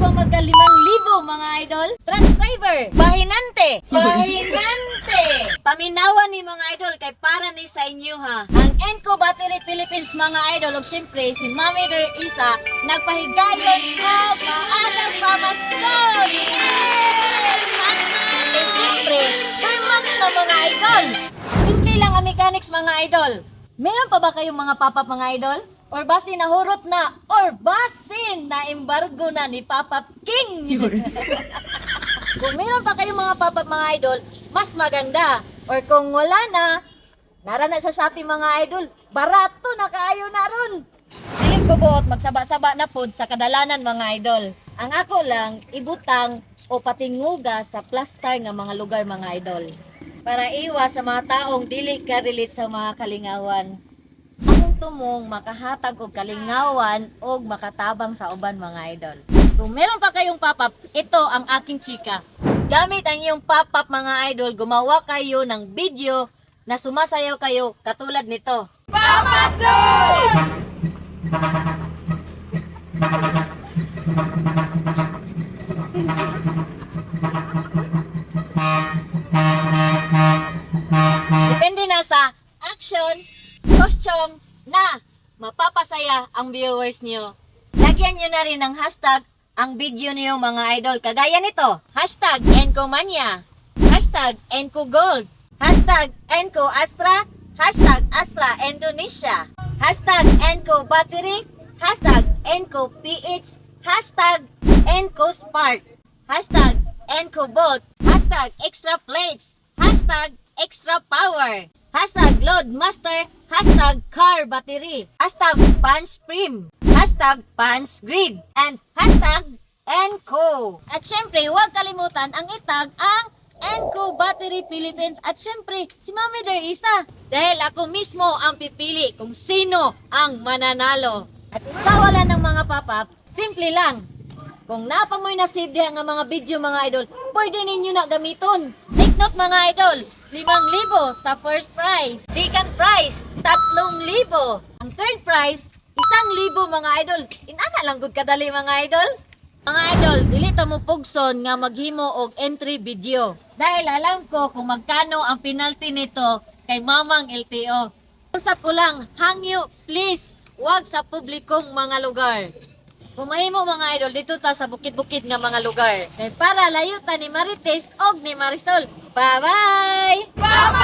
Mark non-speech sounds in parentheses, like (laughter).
ba magka limang libo mga idol? Truck driver, bahinante, bahinante. Paminawan ni mga idol kay para ni sa inyo ha. Ang Enco Battery Philippines mga idol ug syempre si Mami Der Isa nagpahigayon og maagang pamasko. Yay! Siyempre, four months na mga idol. Simple lang ang mechanics mga idol. Meron pa ba kayong mga pop-up mga idol? Or basin na hurot na? Or basin na embargo na ni Papa King? (laughs) kung meron pa kayong mga pop-up mga idol, mas maganda. Or kung wala na, nara na sa Shopee mga idol, barato na kaayo na ron. Dilig ko buot magsaba-saba na pod sa kadalanan mga idol. Ang ako lang, ibutang o patinguga sa plastar nga mga lugar mga idol. Para iwas sa mga taong dili ka relate sa mga kalingawan. Akong tumong makahatag og kalingawan og makatabang sa uban mga idol. Kung meron pa kayong pop-up, ito ang aking chika. Gamit ang iyong pop-up mga idol, gumawa kayo ng video na sumasayaw kayo katulad nito. Depende na sa action, costume na mapapasaya ang viewers nyo. Lagyan nyo na rin ng hashtag ang video niyo mga idol. Kagaya nito, hashtag Encomania, hashtag Encogold, hashtag Enco Astra, hashtag Astra Indonesia, hashtag Enco Battery, hashtag Enco PH, hashtag Enco Spark, hashtag Enco Bolt, hashtag Extra Plates, hashtag Extra Power, hashtag Load Master, hashtag Car Battery, hashtag Punch Prim, hashtag Punch Grid, and hashtag Enco. At syempre, huwag kalimutan ang itag ang Enco Battery Philippines at syempre si Mami Der Isa. Dahil ako mismo ang pipili kung sino ang mananalo. At sa wala ng mga pop-up, simple lang. Kung napamoy na save nga mga video mga idol, pwede ninyo na gamiton. Note mga idol, 5,000 sa first prize. Second prize, 3,000. Ang third prize, 1,000 mga idol. Inana lang gud kadali mga idol. Mga idol, dili ta mo pugson nga maghimo og entry video. Dahil alam ko kung magkano ang penalty nito kay Mamang LTO. Usap ko lang, hangyo, please, wag sa publikong mga lugar. Kung mahimo mga idol, dito ta sa bukid-bukid nga mga lugar. Kay para layutan ni Marites og ni Marisol. Bye-bye!